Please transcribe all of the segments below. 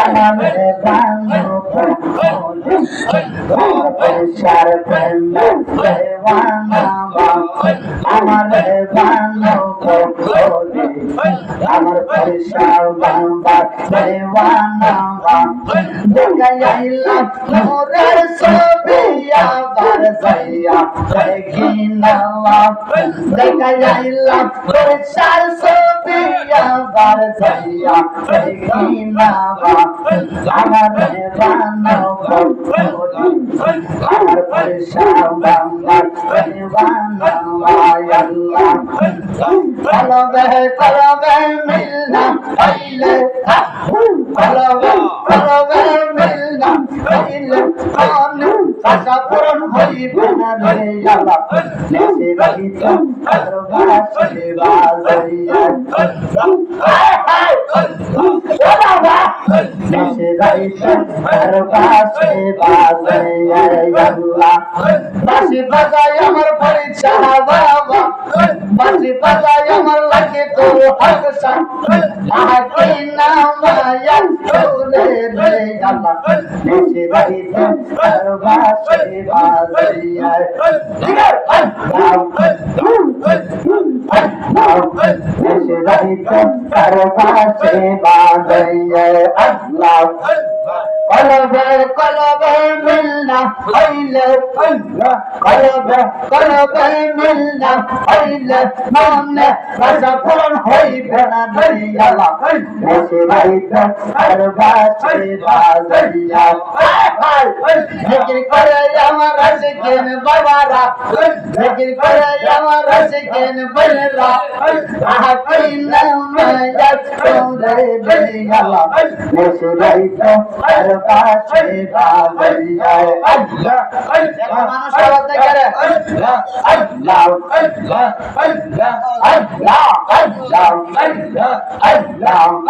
আমার বানো পরিষ্কার প্রেম দেওয়ানা আমার বানো আমার পরিষ্কার বাবা দেওয়ানা দেখাইলাম মোরের ছবি আবার যাইয়া দেখি নাওয়া দেখাইলাম পরিষ্কার ছবি আবার যাইয়া দেখি নাওয়া আমার আমার দেওয়ানা আল্লাহ কলবে কলবে মিলনা কলবে আশা পূরণ হইবে না রে আল্লাহ নেসে রহিত দরবারে বাজাইয়া নেসে রহিত দরবারে বাজাইয়া আল্লাহ বাসি বাজাই আমার পরিচয় বাবা বাসি বাজাই আমার লাগে তোর হক সান আকি কলবে কলবে মিলনা হইলে কলবে কলবে মিলনা হইলে মনে রাজা হইবে না দরিয়ালা নেশে বাড়িতে আর বাসে বাজাইয়া জিকির করে আমার রসিকেন বাবারা জিকির করে আমার রসিকেন বলরা আহা কই না মায়া তোরে দরিয়ালা নেশে বাড়িতে আর বাসে বাজাইয়া আল্লাহ মানুষ বলতে গেলে আল্লাহ আল্লাহ আল্লাহ আল্লাহ আল্লাহ আল্লাহ আল্লাহ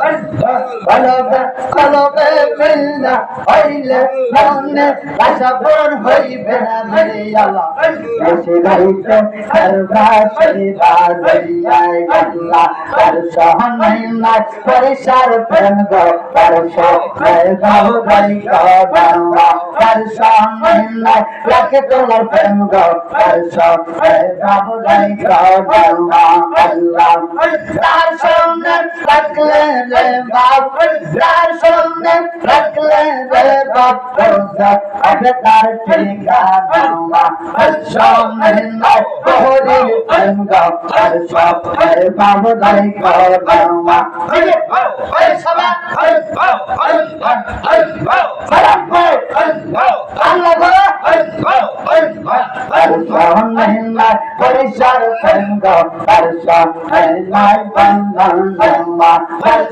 কলবে কলবে মিলনা হইলে মনে আশা পূরণ হইবে না মেরে আল্লাহ এসে গাইতে সর্বাসে বাজাইয়াই আল্লাহ তার সহন নাই পরিসার প্রেম গো তার গাও সহন গাও গাই আল্লাহ তার রে বাপ তার সঙ্গে রাখলে রে বাপ ঠিকানা সঙ্গে নাই তোরে গাওয়া পরিসর সঙ্গ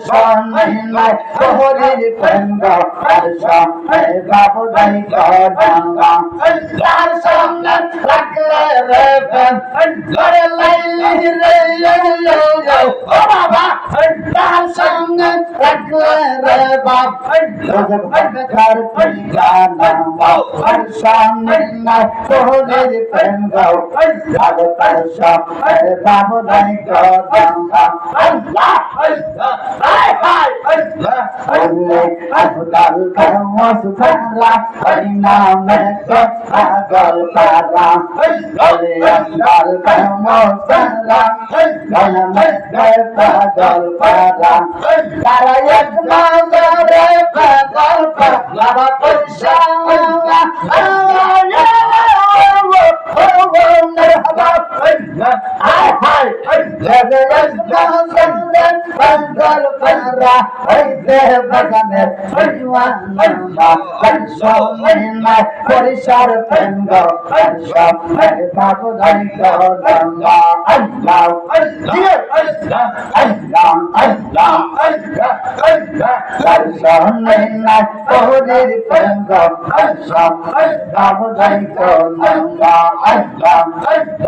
ঘর ঠিকানা পরশন নাই তোহরির প্রেম গাও ভালো পরশন বাবু গাই গঙ্গা আল্লাহ আফদাল কামস সারা হরিনামে তো আগল পারা বলে আফদাল কামস সারা হরিনামে তো আগল পারা তারা এক নজরে পাগল পারা পয়সা পরিসর পেঙ্গ বাবু গাই গঙ্গা আল্লাহ আল্লাহ নাই তোদের পেঙ্গ বাবু গাই গঙ্গা আল্লাহ আল্লাহ নয়নে বাংলা বাংলা ওরে পরিসা বাংলা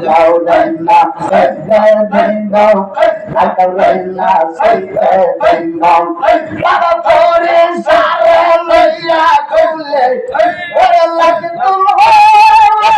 নয়নে রাখিব গো ওরে লাগে তোলা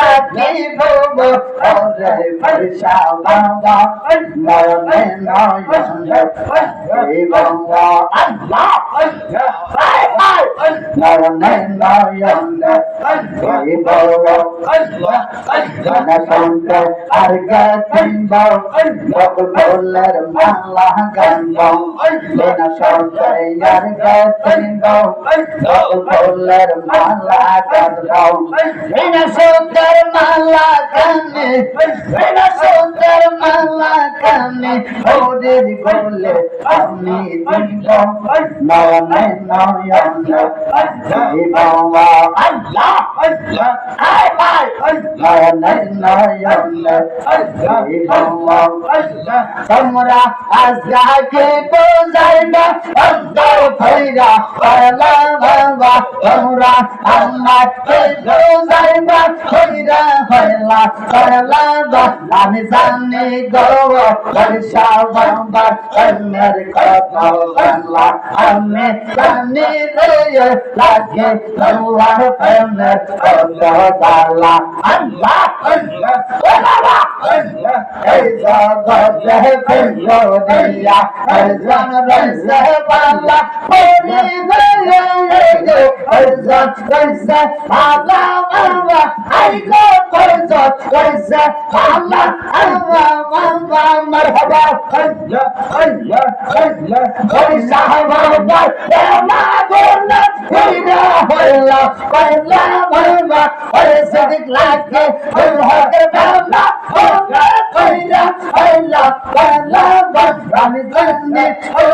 রাখিব গো আল্লাহ আল্লাহ আল্লাহ আল্লাহ আল্লাহ আল্লাহ না দেখতে দিব আকারে না সাইতে দিব ও বাবা আল্লাহ না দেখতে দিব আকারে না সাইতে দিব বাবা পরে সারে লইয়া কইলে ওরে লাগে আমার মুর্শিদের ভাইয়া করলে আজনে শিল্প ভাইয়া দিল রাখিব রাখিব পরিষা বাবা নয়নে নয়নে আল্লাহ আর আর মালা কানে ওদের গোলে আমি দিব নয়নে নয়নে দিব আল্লাহ আল্লাহ তোমরা আজকে বোঝাই না অন্তর ভৈরা পয়লা বাবা তোমরা আমাকে বোঝাই না ভৈরা পয়লা পয়লা বাবা আমি জানি গো পয়সা বাবা কন্যার কথা বাংলা আমি জানি রে, লাগে তোমার প্রেমের কথা বাংলা আল্লাহ আল্লাহ আল্লাহ আল্লাহ এই জগতে প্রেম দিয়া এই জগতে বাংলা পরি গয়ে এই জগতে বাংলা বাবা আই গো পরজত কইছে আল্লাহ আল্লাহ বাবা মারহাবা আল্লাহ আল্লাহ আল্লাহ ওই সাহাবা মা গোনা হইরা হইলা কইলা বাবা ওই সদিক লাগে হকের বাবা হইলা কইলা বাবা আমি জানি ও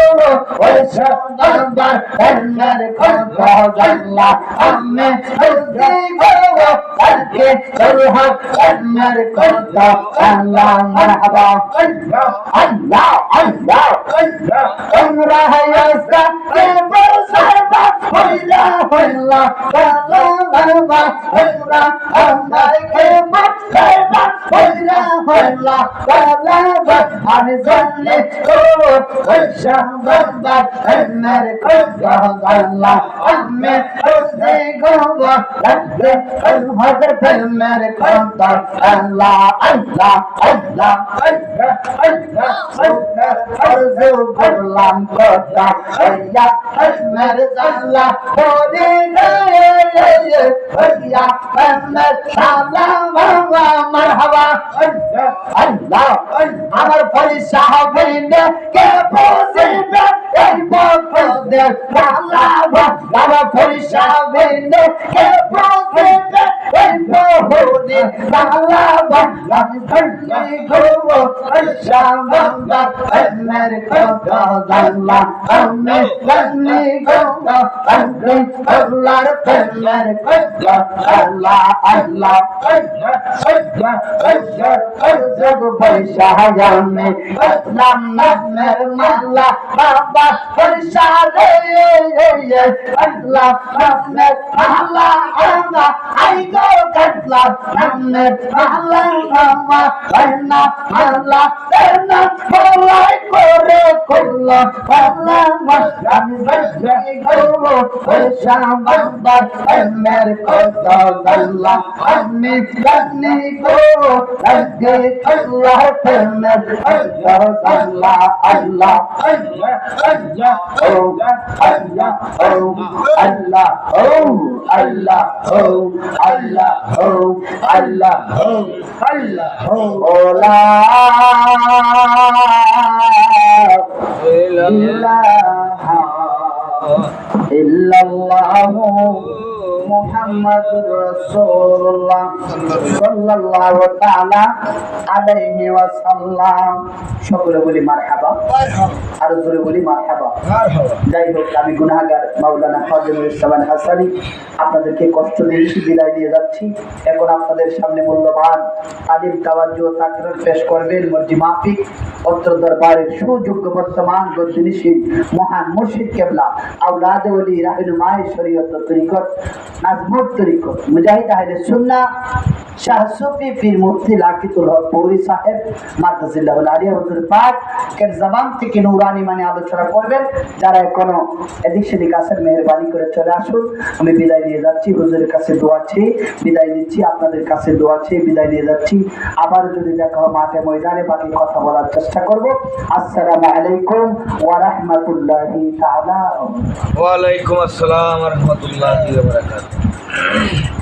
ওই সাহাবা এন্নার কথা জানলা আমি বুঝি গো আজকে হক এন্নার কথা আল্লাহ মারহাবা আল্লাহ আল্লাহ তোমরা হায়াসা কে বসাবা হইলা হইলা কালা বাবা তোমরা আমায় কে বসাবা হইলা হইলা কালা বাবা আমি জানি ও হইসা বাবা এমর কথা আল্লাহ আমি বুঝে গো ফিল্মের কথা আল্লাহ আল্লাহ। আল্লাহ আল্লাহ কে আল্লাহ el poco de palabra, la policía vende, el poder, el poco de palabra, la mujer como el shabamba, el mercado de la hambre, el amigo de hambre, hablar del mercado, Allah, Allah, Allah, Allah, Allah, Allah, Allah, Allah, Allah, Allah, Allah, Allah, Allah, Allah, Allah, Allah, Allah, Allah, Allah, আল্লাহ আল্লাহ আল্লাহ আল্লাহ আল্লাহ বাবা আল্লাহ I go Katla নামের মালা মামা রান্না মালা রান্না মালাই করে করলা মালা মাসানি বাজে গো পয়সা বাবার মের কত গল্লা আমি জানি গো লাগে আল্লাহ প্রেমের আল্লাহ আল্লাহ আল্লাহ আল্লাহ ও আল্লাহ ও আল্লাহ ও আল্লাহ ও আল্লাহ ও আল্লাহ ও আল্লাহ ও ওলা ইলাহা ইল্লাল্লাহু মুহাম্মাদুর রাসূলুল্লাহ সাল্লাল্লাহু তাআলা আলাইহি ওয়াসাল্লাম। সকলে বলি মারহাবা। আর জোরে বলি মারহাবা। যাই হোক আমি গুনাহগার মাওলানা ফাজিলুর ইসলাম হাসানি আপনাদেরকে কষ্ট দিয়েছি বিদায় দিয়ে যাচ্ছি। এখন আপনাদের সামনে মূল্যবান আদিম তাওয়াজ্জু তাকরার পেশ করবেন মর্জি মাফিক অত্র দরবারের সুযোগ্য বর্তমান গদ্দিনীশীল মহান মুর্শিদ কেবলা আউলাদে ওলি রাহিনুমায় শরীয়ত তরিকত। নাজমুর তরিকত মুজাহিদ আহলে সুন্নাহ শাহ সুফি পীর মুফতি লাকিতুল হক পৌরি সাহেব মাদ্রাসিল্লাহ আলিয়া হুজুর পাক এর থেকে নুরানি মানে আলোচনা করবেন। যারা এখনও এদিক সেদিক আসেন করে চলে আসুন। আমি বিদায় নিয়ে যাচ্ছি, হুজুরের কাছে দোয়া বিদায় নিচ্ছি, আপনাদের কাছে দোয়া বিদায় নিয়ে যাচ্ছি। আবার যদি দেখা হয় মাঠে ময়দানে, বাকি কথা বলার চেষ্টা করব। আসসালামু আলাইকুম ওয়া রাহমাতুল্লাহি তাআলা। আসসালাম রহমতুল্লাহ বারাকাত সকলের